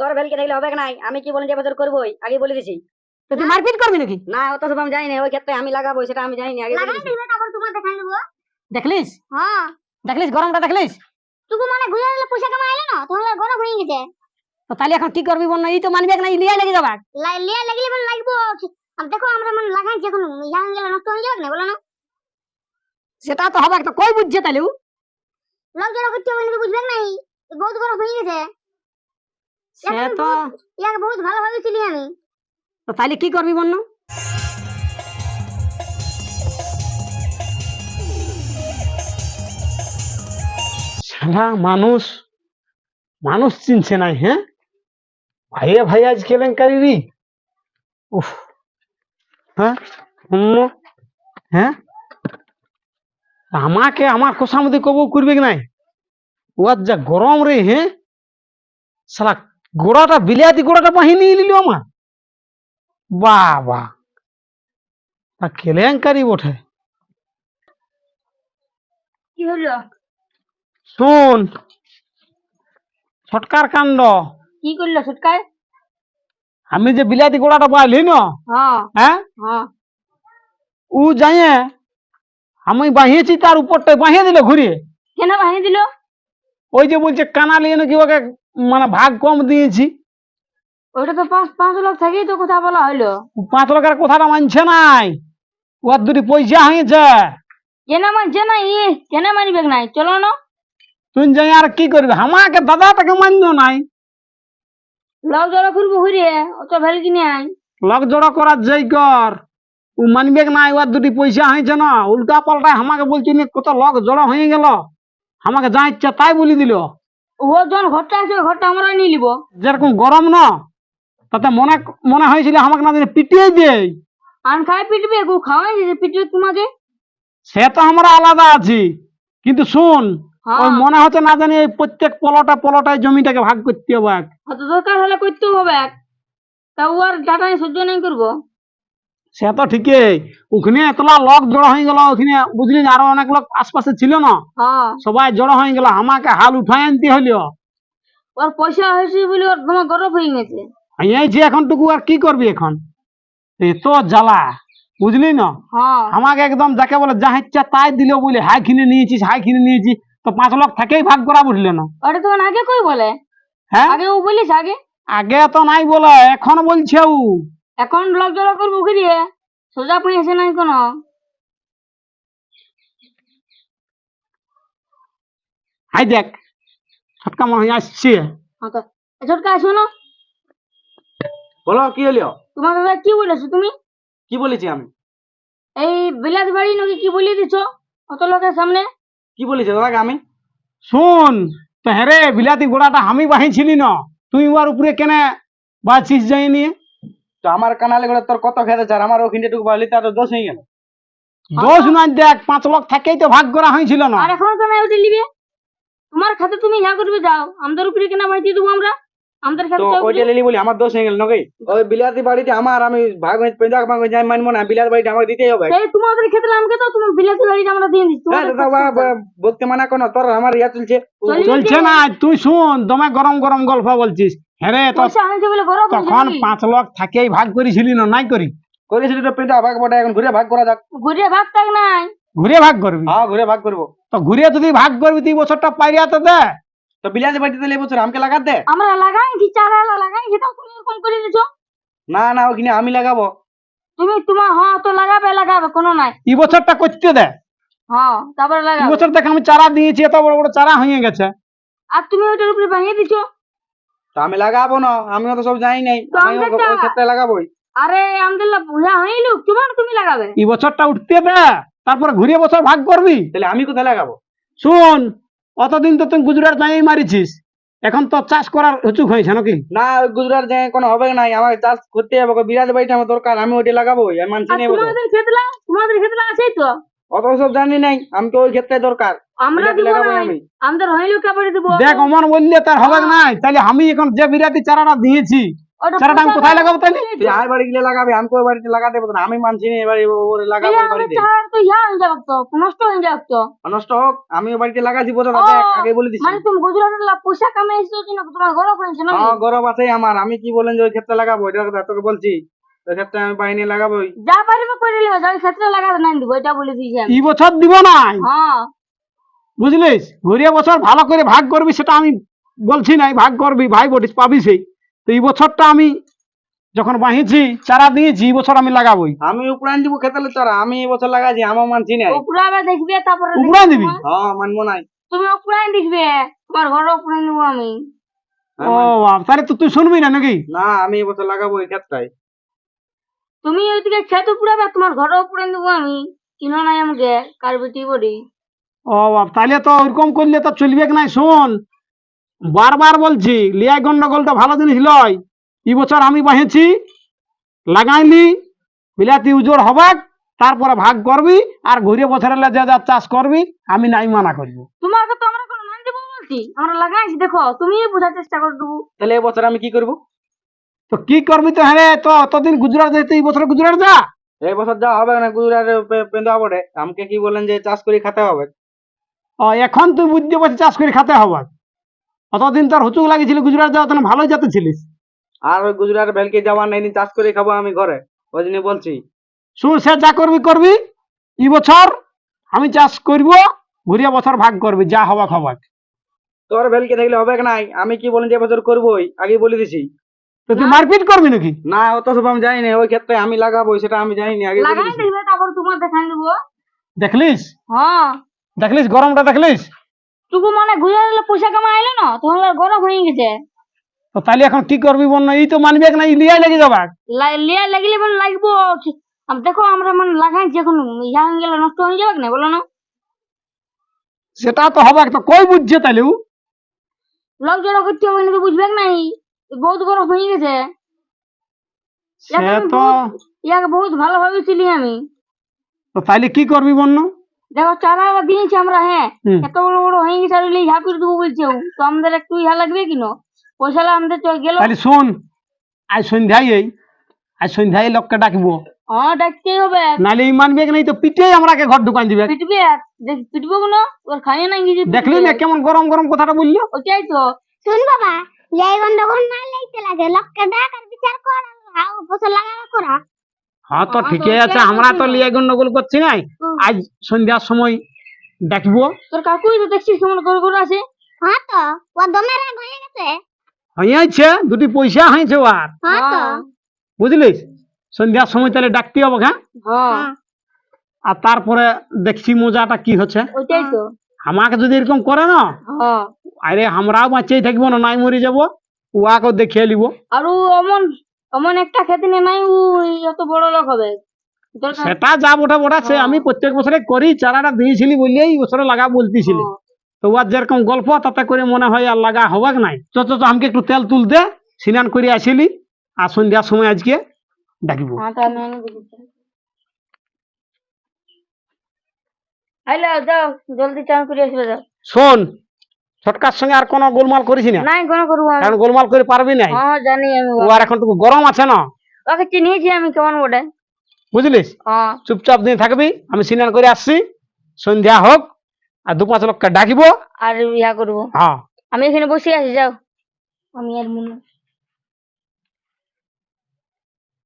তোর ভেলকে দেখলে হবে নাই আমি কি বলেন যে বছর করবোই? আগে বলে দিছি। তো তুই মারপিট করবি নাকি? না অত সব আমি জানি না ওই ক্ষেত্রে আমি লাগাবো সেটা আমি জানি না আগে লাগাই দিবে তারপর তোমার দেখাই দেবো। দেখলিস? হ্যাঁ। দেখলিস? গরমটা দেখলিস? তুকু মানে ঘুরে গেলে পয়সা কামা এলো না তাহলে গরম হয়ে গেছে। তো তাহলে এখন কি করবি বল না এই তো মানবি না লিয়া লেগে যাবা লাই- লিয়া লাগলে বলে লাগবো আর দেখো আমরা মানে লাগাইছি এখন ইয়া গেলে নষ্ট হয়ে যাবে না বলো না। সেটা তো হবে তো কই বুঝছে তাহলে ও? লোক যারা করতে বুঝবে নাই? বহুত গরম হয়ে গেছে। সে তো ইয়াকে বহুত ভালোভাবে চিনি আমি। তো তাহলে কি করবি না মানুষ মানুষ চিনছে না হ্যাঁ? ভাইয়া ভাই আজ কেলেঙ্কারি রি। উফ। হ্যাঁ? হ্যাঁ? আমাকে আমার কোষার মধ্যে কবু করবে কি নাই? ওর যা গরম রে হ্যাঁ? শালা গোড়াটা বিলাতি গোড়াটা বাহিনী নিল আমার। বাবা তা কেলেঙ্কারি বটে। কি হলো? শুন ছটকার কাণ্ড। কি করল সুটকায় আমি যে বিলাতি গোড়াটা পাইলি না হ্যাঁ। হ্যাঁ? হ্যাঁ। ও জানে আমি বাহিয়েছি তার উপরটা বাহিয়ে দিল ঘুরিয়ে। কেন বাহিনী দিল? ওই যে বলছে কানা লিয়ে নাকি ওকে মানে ভাগ কম দিয়েছি। ওইটা তো পাঁচ পাঁচ লোক থেকেই তো কথা বলা হইল। পাঁচ লোকের কথাটা মানছে নাই। ওর দুটি পয়সা হয়েছে। কেন মানছে না ই কেন মানিবে নাই? চলো না। তুই যাই আর কি করবি? আমাকে দাদাটাকে মান্য নাই। লক জড়ো করব ঘুরিয়ে অত ভেল কিনে আই লক জড়ো করার যাই কর। ও মানবে নাই? ওর দুটি পয়সা হয়েছে না? উল্টা পাল্টা আমাকে বলছি কত লক জড়ো হয়ে গেল। আমাকে যা ইচ্ছা তাই বলি দিল। ও যখন ঘরটা আসবে ঘরটা আমরা নিয়ে নিব। যেরকম গরম না তাতে মনে মনে হয়েছিল আমাকে না পিটিয়ে দেয় আন খাই পিটবে গু খাওয়াই দিছে পিটবে তোমাকে? সে তো আমরা আলাদা আছি। কিন্তু শুন হ্যাঁ। ওই মনে হচ্ছে না জানি এই প্রত্যেক পলটা পলটায় জমিটাকে ভাগ করতে হবে। অত দরকার হলে করতে হবে। তা ও আর ডাটা সহ্য নাই করব। সে তো ঠিকই। ওখানে এতলা লোক জড়ো হয়ে গেল ওখানে বুঝলি আরও অনেক লোক আশপাশে ছিল না। হ্যাঁ। সবাই জড়ো হয়ে গেল আমাকে হাল উঠাই আনতে হইল। ওর পয়সা হয়েছে বলে ওর তোমার গরম হয়ে গেছে। এই যে এখন টুকু আর কি করবি এখন? এত জ্বালা বুঝলি না? হ্যাঁ। আমাকে একদম যাকে বলে যা ইচ্ছা তাই দিল বলে হাই কিনে নিয়েছিস হাই কিনে নিয়েছিস। তো পাঁচ লোক থেকেই ভাগ করা বুঝলে না। ওটা তোমার আগে কই বলে? হ্যাঁ? আগে ও বলিস আগে? আগে তো নাই বলে এখন বলছে ও। এখন লক জড়ো করব ঘুরিয়ে সোজা পয়সা নাই কোনো? হাই দেখ ছটকা মনে হয় আসছে। ছোটকা আসো না। বলো কি হলো? তোমার দাদা কি বলেছ তুমি? কি বলেছি আমি? এই বিলাস বাড়ি নাকি কি বলে দিছো? অত লোকের সামনে। কি বলেছি দাদাকে আমি? শোন তো হ্যাঁ রে বিলাতি গোড়াটা আমি বাহিছিলি না? তুই ওর উপরে কেনে বাছিস যাই নিয়ে তো আমার কানালে করে তোর কত খেতে চার আমার ওখানে টুকু পারলি তার তো দোষ হয়ে গেল। দোষ না দেখ পাঁচ লোক থেকেই তো ভাগ করা হয়েছিল না। আর এখন কেন ওটা নিবে তোমার খাতে তুমি ইয়া করবে যাও। আমাদের উপরে কেন বাড়িতে দেবো আমরা? আমাদের খাতে তো ওইটা লিলি বলি আমার দোষ হয়ে গেল নাকি? ওই বিলাতি বাড়িতে আমার আমি ভাগ হয়ে পেঁজা ভাগ যাই মানবো না বিলাতি বাড়িতে আমাকে দিতেই হবে। এই তোমাদের খেতে আমাকে তো তুমি বিলাসের বাড়িটা আমরা দিয়ে দিচ্ছি হ্যাঁ দাদা বলতে মানা কোনো তোর আমার ইয়া চলছে। চলছে না তুই শুন দমে গরম গরম গল্প বলছিস। হ্যাঁ তখন পাঁচ থেকেই ভাগ করেছিলি না নাই করি? করেছিলি তো পেঁজা ভাগ বটে এখন ঘুরে ভাগ করা যাক। ঘুরে ভাগ নাই। ঘুরে ভাগ করবি? হ্যাঁ ঘুরে ভাগ করব। তো ঘুরে যদি ভাগ করবি তুই বছরটা পাইরিয়া তো দে। তো বিলাতি বাড়িতে দিলে বছর আমাকে লাগাত দে। আমরা লাগাই কি চারা লাগাই সেটা তুমি এরকম করে দিছো না না ওখানে আমি লাগাবো। তুমি তোমার হ্যাঁ তো লাগাবে লাগাবে কোনো নাই। এই বছরটা করতে দে। হ্যাঁ তারপরে এই বছর দেখ আমি চারা দিয়েছি এত বড় বড় চারা হয়ে গেছে। আর তুমি ওইটার উপরে বানিয়ে দিছো? তো আমি লাগাবো না আমিও তো সব জানি নাই। তো আমি আমাদেরটা- ওই ক্ষেত্রে লাগাবোই। আরে আমাদের বুঝা হইলু তোমার তুমি লাগাবে। এই বছরটা উঠতে দে তারপরে ঘুরে বছর ভাগ করবি। তাহলে আমি কোথায় লাগাবো? শুন অতদিন তো তুই গুজরাট যাই মারিছিস এখন তো চাষ করার উচুক হয়েছে নাকি? না গুজরাট যে কোনো হবে নাই আমার চাষ করতে হবে ওই বিরাট বাড়িটা আমার দরকার আমি ওইটা লাগাবো মানছি নেই তোমাদের খেতলা তোমাদের খেতলা আছেই তো। অত সব জানি নাই আমি তো ওই ক্ষেত্রে দরকার। আমরা বিলাতি দিব লাগাবো না আমি? আমাদের হইলু কাপড়ে দিব? দেখ অমন বললে তার হবে নাই। তাহলে আমি এখন যে বিরাটি চারাটা দিয়েছি চারাটা আমি কোথায় লাগাবো তাহলে বুঝলি তুই তো? আর বাড়ি গেলে লাগাবি আমাকে ওই বাড়িতে লাগাতে পারব না? আমি মানছি না এবার ওরে লাগাবো এই ওই আমাদের বাড়িতে। চারা তো ইয়া হয়ে যাবে তো নষ্ট হয়ে যাবে তো। নষ্ট হোক আমি বাড়িতে আগে বলে মানে তুমি গুজরাটের লা- পয়সা কামে কি না তোমার গরম হয়েছে না হ্যাঁ আছে আমার। আমি কি বলেন যে ওই ক্ষেত্রে লাগাবো? এটা কথা তোকে বলছি। ওই ক্ষেত্রে আমি বাহিনী লাগাবোই। যা পারবে করে ক্ষেত্রে লাগাতে নাই দিব এটা বলে দিয়েছি আমি। এই বছর দিব না হ্যাঁ। বুঝলিস? ঘুরিয়ে বছর ভালো করে ভাগ করবি সেটা আমি বলছি নাই ভাগ করবি ভাই বটিস পাবি সেই। তো এই বছরটা আমি যখন বাহিছি চারা দিয়েছি এই বছর আমি লাগাবোই। আমি উপরান দিব খেতে চারা আমি এই বছর লাগাচ্ছি আমার মানছি না উপরে আবার দেখবে তারপরে উপরান দিবি? হ্যাঁ মানবো নাই। তুমি উপরে দেখবে তোমার ঘরে উপরে নেব আমি। ও বাপ, তাহলে তো তুই শুনবি না নাকি? না আমি এই বছর লাগাবো এই ক্ষেত্রে তুমি ওইদিকে খেত উপরে আবার তোমার ঘরে উপরে নেব আমি। চিনো নাই আমাকে কার বেটি বড়ি ও তাহলে তো ওইরকম করলে তো চলবে কি নাই? শোন বারবার বলছি লিয়াই গন্ডগোলটা ভালো জিনিস লয়। এই বছর আমি বাহেছি লাগাইলি বিলাতি উজোড় হবাক তারপরে ভাগ করবি আর ঘুরে বছরে যা যা চাষ করবি আমি নাই মানা করব। তোমাকে তো আমরা কোনো মান দেবো বলছি আমরা লাগাইছি দেখো তুমি বোঝার চেষ্টা করে দেবো। তাহলে এই বছর আমি কি করব? তো কি করবি তো হ্যাঁ তো অতদিন গুজরাট যেতে এই বছর গুজরাট যা। এই বছর যা হবে না গুজরাট পেন্দা বটে আমাকে কি বলেন যে চাষ করে খেতে হবে এখন তুই বুঝতে পারছিস চাষ করে খাতে হবে। অতদিন তোর হুচুক লাগিয়েছিল গুজরাট যাওয়া তখন ভালোই যাতে ছিলিস। আর ওই গুজরাট ভেলকে যাওয়ার নাই চাষ করে খাব আমি ঘরে। ওই জন্য বলছি। শুন সে যা করবি করবি। এই বছর আমি চাষ করব ঘুরিয়া বছর ভাগ করবি যা হবাক হবাক তোর ভেলকে থাকলে হবে কি নাই? আমি কি বলেন যে এবছর করবোই? আগে বলে দিছি। তো তুই মারপিট করবি নাকি? না অত সব আমি জানি না ওই ক্ষেত্রে আমি লাগাবো সেটা আমি জানি না আগে লাগাই দেখবে তারপর তোমার দেখাই দেবো। দেখলিস? হ্যাঁ। দেখলিস? গরমটা দেখলিস? টুকু মানে ঘুরে পয়সা কামা আইলো না তখন গরম হয়ে গেছে। তো তাহলে এখন কি করবি বল না এই তো মানবি না ইলিয়াই লেগে যাবাক লা- লিয়া লাগিলে মানে লাগবো আম- দেখো আমরা মানে লাগাইছি এখন ইয়া হয়ে গেলে নষ্ট হয়ে যাবে না বলো না। সেটা তো হবাক তো কই বুঝছে তাহলে? লোক জড়ো করতে হবে না তো বুঝবে নাই? বহুত গরম হয়ে গেছে। সে তো ইয়াকে বহুত ভালোভাবে চিলি আমি। তো তাহলে কি করবি বল না? দেখো চারা দিয়েছি আমরা হ্যাঁ। এত বড় বড় হয়ে গেছে আর ইহা দেবো বলছে। তো আমাদের একটু ইহা লাগবে কিনো পয়সা আমাদের চল গেল। তাহলে শোন আজ সন্ধ্যায় এই আজ সন্ধ্যায় লোককে ডাকবো। হ্যাঁ ডাকতেই হবে। নাহলে এই মানবে কি নাই তো পিটেই আমরাকে ঘর ঢুকান দিবে। পিটবে দেখ পিটবো কোনো? ওর খাইয়ে নাই গেছে দেখলি না কেমন গরম গরম কথাটা বলল? ওটাই তো। শুন বাবা এই গন্ডগোল না লাগতে লাগে লোককে ডাক আর বিচার কর আর বছর লাগানো করা। হ্যাঁ তো হ্যাঁ, ঠিকই আছে আমরা তো লিয়ে গন্ডগোল করছি নাই হুম। আজ সন্ধ্যার সময় ডাকবো তোর কাকুই তো দেখছিস কেমন করে আছে? হ্যাঁ তো। ও দমে রাগ হয়ে গেছে। হইয়াছে দুটি পয়সা হয়েছে আর হ্যাঁ তো। বুঝলিস? সন্ধ্যার সময় তাহলে ডাকতে হবে হ্যাঁ? হ্যাঁ। হ্যাঁ। আর তারপরে দেখছি মজাটা কি হচ্ছে। ওইটাই তো। আমাকে যদি এরকম করে না হ্যাঁ। আরে আমরাও বাঁচিয়ে থাকব না নাই মরে যাব। উহাকে দেখিয়ে নিব। আর ও অমন অমন একটা খেতে নিয়ে নাই ও এত বড় লোক হবে। সেটা যা ওটা সে হ্যাঁ। আমি প্রত্যেক বছরে করি চারাটা দিয়েছিলি বললেই এই বছরে লাগা বলতেছিলি। হ্যাঁ। তো ওর যেরকম গল্প তাতে করে মনে হয় আর লাগা হবাক নাই। তো তো আমাকে একটু তেল তুল দে স্নান করে আসিলি আর সন্ধ্যার সময় আজকে ডাকিব। হ্যাঁ আমি যাও জলদি চান করে আসবে যাও। শোন ছটকার সঙ্গে আর কোনো গোলমাল করিস না। নাই কোনো করব কারণ গোলমাল করে পারবি না হ্যাঁ জানি আমি ও আর এখন টুকু গরম আছে না? ওকে চিনিয়েছি আমি কেমন বটে? বুঝলিস? চুপচাপ দিয়ে থাকবি আমি স্নান করে আসছি সন্ধ্যা হোক আর দু পাঁচ লোককে ডাকিব। আর ইয়া করব। হ্যাঁ। আমি এখানে বসে আছি যাও। আমি আর মনে